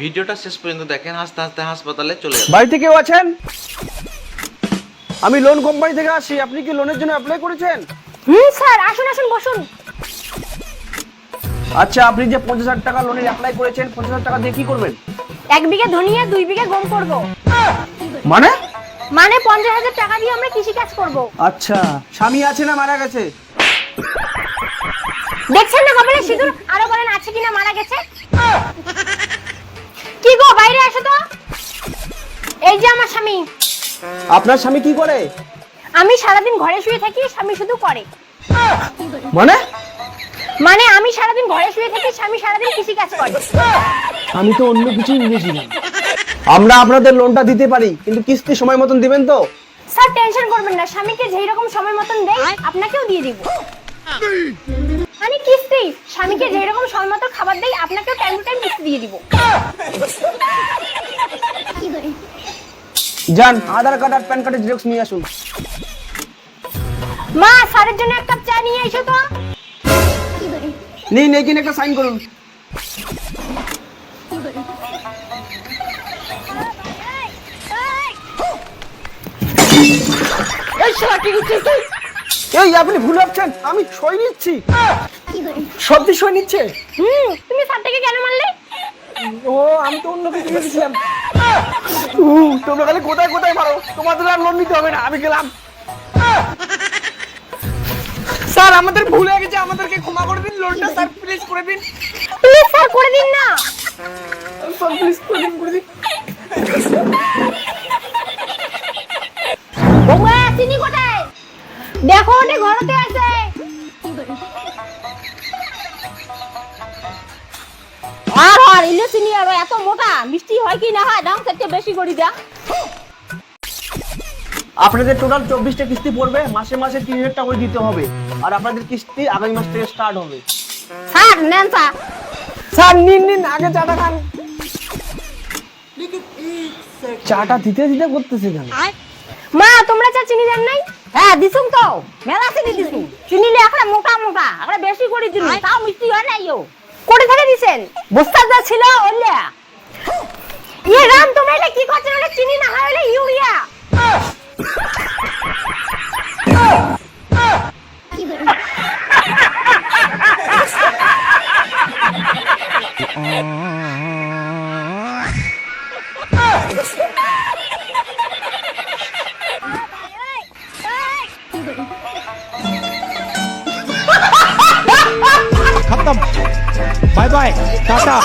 ভিডিওটা শেষ পর্যন্ত দেখেন হাসতে হাসতে হাসপাতালে চলে যাবেন। বাড়িতে কেউ আছেন? আমি লোন কোম্পানি থেকে আসি আপনি কি লোনের জন্য অ্যাপ্লাই করেছেন? হুম স্যার আসুন আসুন বসুন। আচ্ছা আপনি যে পঞ্চাশ হাজার টাকা লোনের অ্যাপ্লাই করেছেন পঞ্চাশ হাজার টাকা দিয়ে কি করবেন? এক বিঘে ধনিয়া দুই বিঘে গম করব। মানে? মানে পঞ্চাশ হাজার টাকা দিয়ে আমরা কৃষি কাজ করব। আচ্ছা স্বামী আছে না মারা গেছে? দেখছেন না কপালে সিঁদুর? আরও বলেন আছে কিনা মারা গেছে? আপনার স্বামী কি করে? আমি সারাদিন ঘরে শুয়ে থাকি স্বামী শুধু করে। মানে? মানে আমি সারাদিন ঘরে শুয়ে থাকি স্বামী সারাদিন কৃষি কাজ করে। আমি তো অন্য কিছুই ভেবেছিলাম আমরা আপনাদের লোনটা দিতে পারি কিন্তু কিস্তি সময় মতন দিবেন তো? স্যার টেনশন করবেন না স্বামীকে যেই রকম সময় মতন দেয় আপনাকেও দিয়ে দিব। মানে কিস্তি স্বামীকে যেই রকম সময় মতো খাবার দেয় আপনাকেও টাইম টু টাইম কিস্তি দিয়ে দিব। যান আধার কার্ড আর প্যান কার্ডের জেরক্স নিয়ে আসুন। মা স্যারের জন্য এক কাপ চা নিয়ে এসো তো। নিন এখানে একটা সাইন করুন। এই শালা কি করছিস তুই? এই আপনি ভুল ভাবছেন আমি সই নিচ্ছি। সত্যি সই নিচ্ছে? হুম তুমি স্যারটাকে কেন মারলে? ও আমি তো অন্য কিছু ভেবেছিলাম। তোমরা খালি কোথায় কোথায় মারো? তোমাদের আর লোন নিতে হবে না আমি গেলাম। স্যার আমাদের ভুল হয়ে গেছে আমাদেরকে ক্ষমা করে দিন লোনটা স্যার প্লিজ করে দিন। প্লিজ স্যার করে দিন না। স্যার প্লিজ করে দিন করে দিন। বৌমা চিনি কোথায়? দেখো ওটা ঘরতে আছে। আর আর ইলে চিনি আর এত মোটা। হয় কি না হয়? দাম থেকে বেশি করে দা আপনাদের টোটাল চব্বিশটা কিস্তি পড়বে মাসে মাসে তিন হাজার টাকা করে দিতে হবে। আর আপনাদের কিস্তি আগামী মাস থেকে স্টার্ট হবে। স্যার নেন স্যার। স্যার নিন নিন আগে চাটা খান। চাটা দিতে দিতে করতেছে কেন? মা তোমরা চা চিনি দেন নাই? হ্যাঁ দিছুম তো। মেলা চিনি দিছুম চিনি লে মোটা মোটা। একটা বেশি করে দিন তাও মিষ্টি হয় নাই ও। কোটে থেকে দিছেন? বস্তা যা ছিল ওল্লা ইয়ে রাম তোমরা এটা কি করছেন ওটা চিনি না হয় হলে ইউরিয়া खत्म बाय बाय टाटा